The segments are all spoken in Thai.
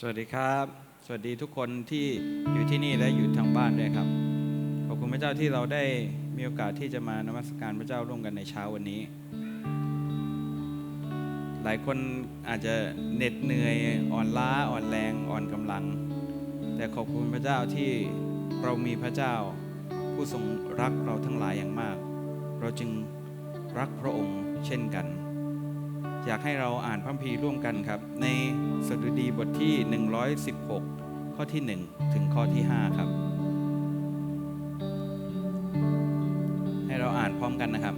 สวัสดีครับ สวัสดีทุกคนที่อยู่ที่นี่และอยู่ทางบ้านด้วยครับ ขอบคุณพระเจ้าที่เราได้มีโอกาสที่จะมานมัสการพระเจ้าร่วมกันในเช้าวันนี้ หลายคนอาจจะเหน็ดเหนื่อยอ่อนล้าอ่อนแรงอ่อนกำลัง แต่ขอบคุณพระเจ้าที่เรามีพระเจ้าผู้ทรงรักเราทั้งหลายอย่างมาก เราจึงรักพระองค์เช่นกัน อยากให้เราอ่านพระคัมภีร์ร่วมกันครับ ในสดุดีบทที่ 116 ข้อที่ 1 ถึงข้อที่ 5 ครับ ให้เราอ่านพร้อมกันนะครับ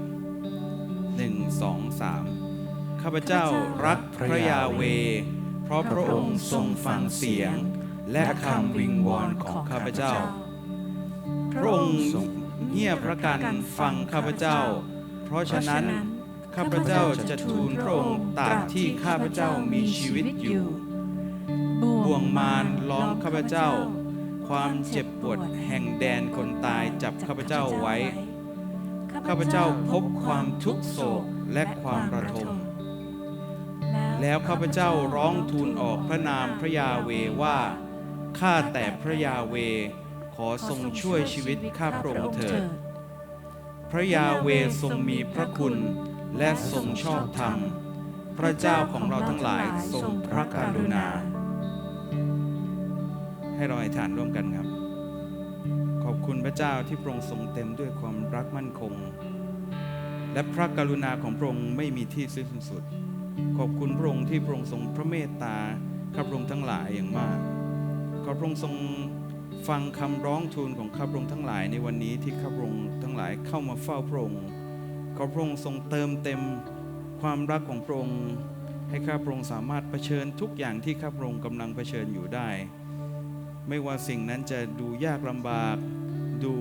1 2 3 ข้าพเจ้ารักพระยาเว เพราะพระองค์ทรงฟังเสียง และคำวิงวอนของข้าพเจ้า พระองค์เงียบพระกันฟังข้าพเจ้า เพราะฉะนั้น ข้าพเจ้าจะทูลพระองค์ตราบที่ข้าพเจ้ามีชีวิตอยู่ บ่วงมารล้อมข้าพเจ้า ความเจ็บปวดแห่งแดนคนตายจับข้าพเจ้าไว้ ข้าพเจ้าพบความทุกโศกและความระทม แล้วข้าพเจ้าร้องทูลออกพระนามพระยาเวว่า ข้าแต่พระยาเว ขอทรงช่วยชีวิตข้าพระองค์เถิด พระยาเวทรงมีพระคุณ และทรงชอบธรรม พระเจ้าของเราทั้งหลายทรงพระกรุณา ให้เราอธิษฐานร่วมกันครับ ขอบคุณพระเจ้าที่พระองค์ทรงเต็มด้วยความรักมั่นคง และพระกรุณาของพระองค์ไม่มีที่สิ้นสุด ขอบคุณพระองค์ที่พระองค์ทรงพระเมตตาข้าพระองค์ทั้งหลายอย่างมาก ขอพระองค์ทรงฟังคำร้องทูลของข้าพระองค์ทั้งหลายในวันนี้ที่ข้าพระองค์ทั้งหลายเข้ามาเฝ้าพระองค์ ขอพระองค์ทรงเติมเต็มความรักของพระองค์ให้ข้าพระองค์สามารถเผชิญทุกอย่างที่ข้าพระองค์กำลังเผชิญอยู่ได้ ไม่ว่าสิ่งนั้นจะดูยากลำบาก ดู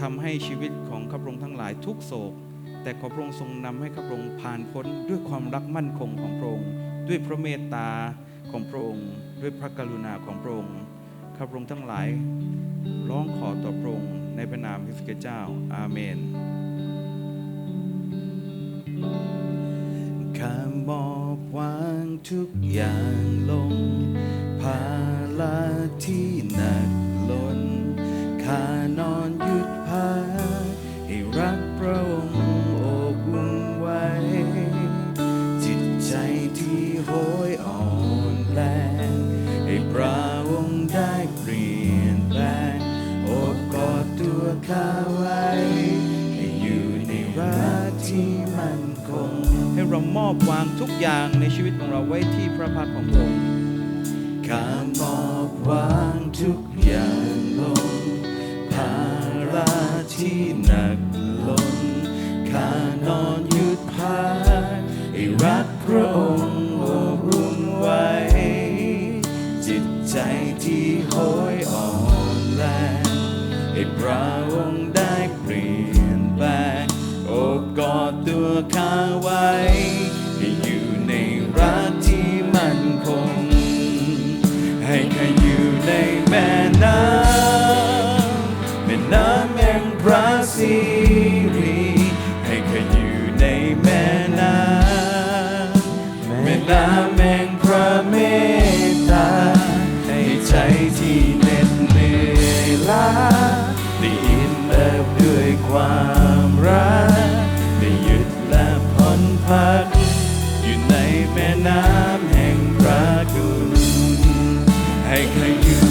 ทำให้ชีวิตของข้าพระองค์ทั้งหลายทุกโศก แต่ขอพระองค์ทรงนำให้ข้าพระองค์ผ่านพ้นด้วยความรักมั่นคงของพระองค์ ด้วยพระเมตตาของพระองค์ ด้วยพระกรุณาของพระองค์ข้าพระองค์ทั้งหลายร้องขอต่อพระองค์ในพระนามพระสิเจ้า อาเมน ข้ามอบวางทุกอย่างลง ภาระที่หนักล้นข้านอนหยุดพักให้รักพระองค์ ที่พของพระองค์ข้ามอบวางทุกอย่างลง ภาระที่หนักล้นข้านอนหยุดพักให้รักพระองค์โอบอุ่นไว้ จิตใจที่โหยอ่อนแรงให้พระองค์ได้เปลี่ยนแปลงโอบกอดตัวข้า น้ำแห่งพระเมตตา ให้ใจที่เหน็ดเหนื่อยล้าได้อิ่มเอิบด้วยความรักได้หยุดและผ่อนพัก อยู่ในแม่น้ำแห่งพระคุณให้ข้าอยู่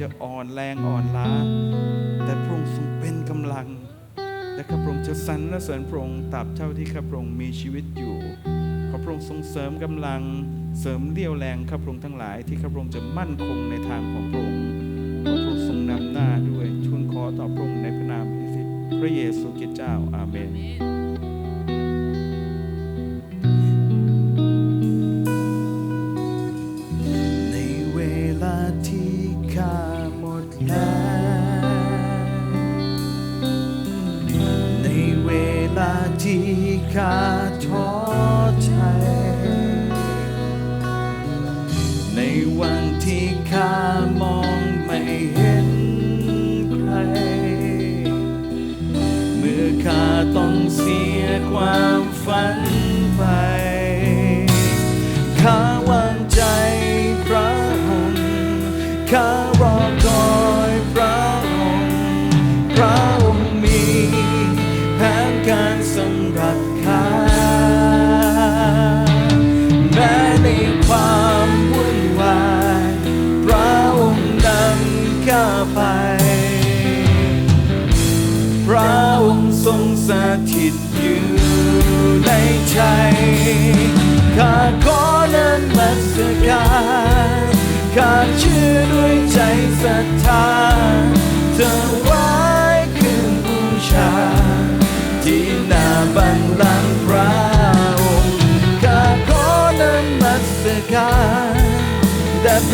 จะอ่อนแรงอ่อนล้า แต่พระองค์ทรงเป็นกำลัง และข้าพระองค์จะสรรและเสริญพระองค์ตราบเท่าที่ข้าพระองค์มีชีวิตอยู่ขอพระองค์ทรงเสริมกำลังเสริมเรี่ยวแรงข้าพระองค์ทั้งหลาย ที่ข้าพระองค์จะมั่นคงในทางของพระองค์ขอพระองค์ทรงนำหน้าด้วยทูลขอต่อพระองค์ในพระนามพระเยซูคริสต์เจ้าอาเมนใน ที่ข้าท้อใจในวันที่ข้ามองไม่เห็นใคร เมื่อข้าต้องเสียความ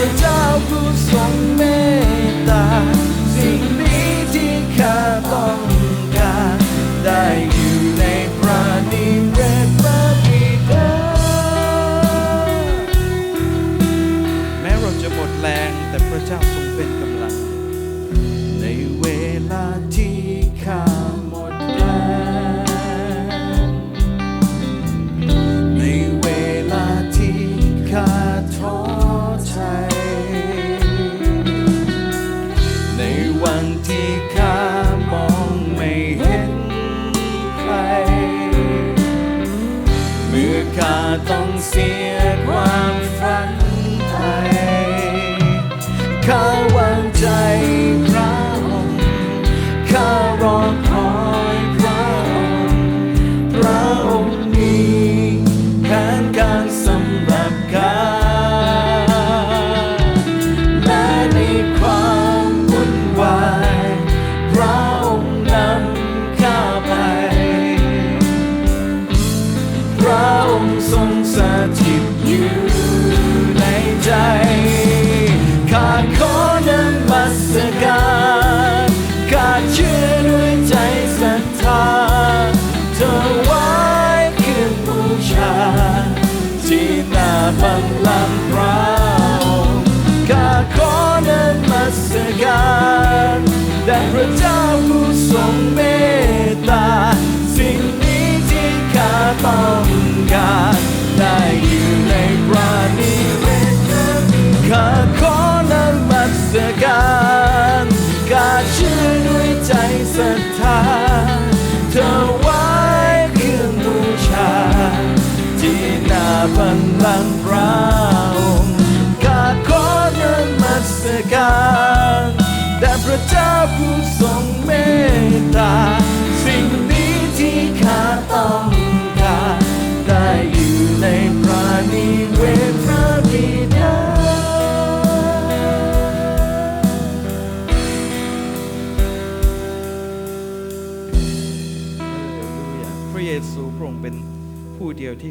พระเจ้าผู้ทรงเมตตา สิ่งนี้ที่ข้าต้องการได้อยู่ในพระนิเวศพระบิดาแม้เราจะหมดแรงแต่พระเจ้าทรงเป็นกำ องค์ทรงสถิตอยู่ในใจข้าขอนมัสการข้าเชื่อด้วยใจศรัทธาเธอไว้คืนบูชา ที่หน้าบัลลังพระองค์ข้าขอนมัสการแต่พระเจ้าผู้ทรงเมตตา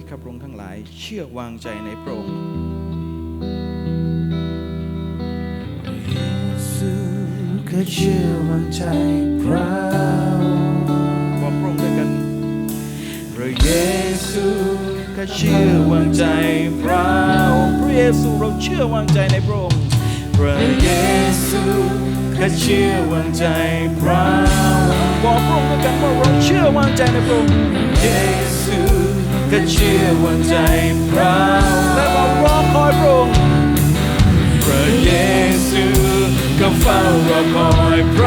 ข้าพระองค์ทั้งหลาย เชื่อวางใจในพระองค์พระเยซูก็เชื่อวางใจพระองค์บอกพระองค์ด้วยกันพระเยซูก็เชื่อวางใจพระองค์พระเยซูเราเชื่อวางใจในพระองค์พระเยซูก็เชื่อวางใจพระองค์บอกพระองค์ด้วยกันว่าเราเชื่อวางใจในพระองค์เยซู ก็เชื่อวางใจพระและเรารอคอยพระองค์พระเยซูก็เฝ้ารอคอยพระ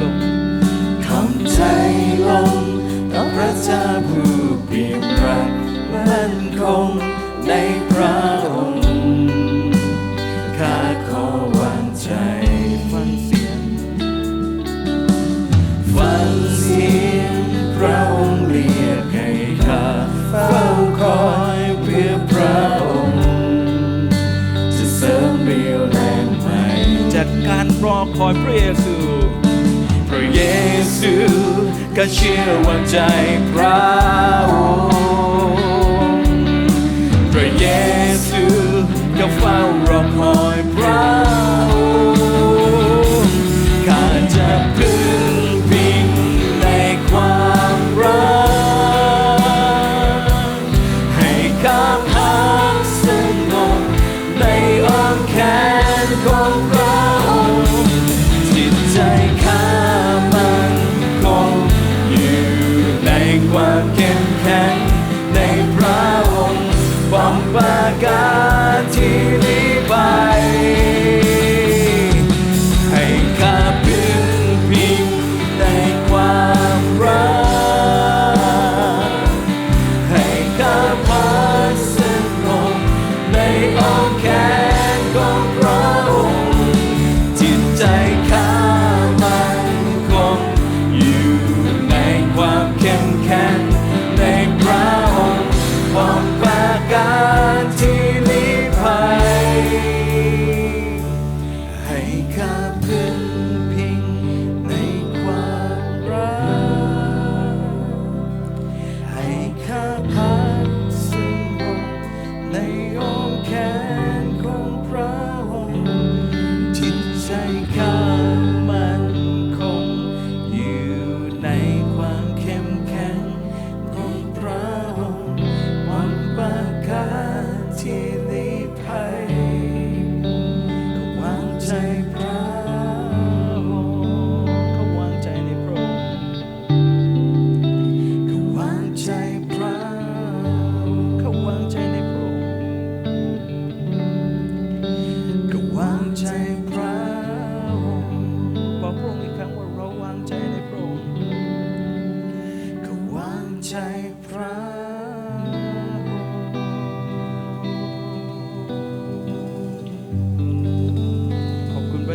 ลงทำใจลงต่อพระเจ้าผู้เปี่ยมรักมั่นคงในพระองค์ข้าขอวางใจฟังเสียงฟังเสียงพระองค์เรียกให้ข้าเฝ้าคอยเพื่อพระองค์จะเสริมเรียวแรงใหม่จากการรอคอยพระเยซู ระเยซูก็เชื่อวางใจพระองค์พระเยซูก็เฝ้ารอคอย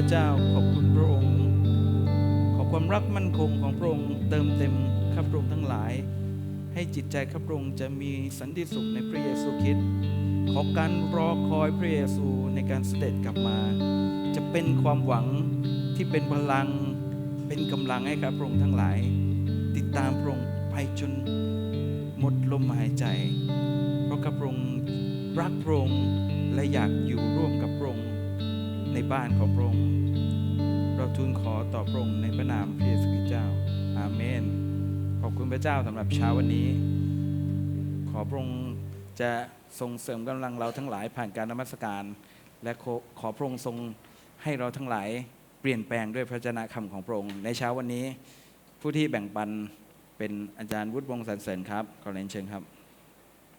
ระเจ้าขอบคุณพระองค์ ขอความรักมั่นคงของพระองค์เติมเต็มข้าพระองค์ทั้งหลาย ให้จิตใจข้าพระองค์จะมีสันติสุขในพระเยซูคริสต์ขอการรอคอยพระเยซูในการเสด็จกลับมา จะเป็นความหวังที่เป็นพลังเป็นกำลังให้ข้าพระองค์ทั้งหลาย ติดตามพระองค์ไปจนหมดลมหายใจ เพราะข้าพระองค์รักพระองค์และอยากอยู่ บ้านของพระองค์เราทูลขอต่อพระองค์ในพระนามพระเยซูคริสต์เจ้า อาเมน ขอบคุณพระเจ้าสำหรับเช้าวันนี้ ขอพระองค์จะทรงเสริมกำลังเราทั้งหลายผ่านการนมัสการ และขอขอพระองค์ทรงให้เราทั้งหลายเปลี่ยนแปลงด้วยพระเจนะคำของพระองค์ ในเช้าวันนี้ ผู้ที่แบ่งปันเป็นอาจารย์วุฒิวงศ์สันเสริญครับ ขอเรียนเชิญครับ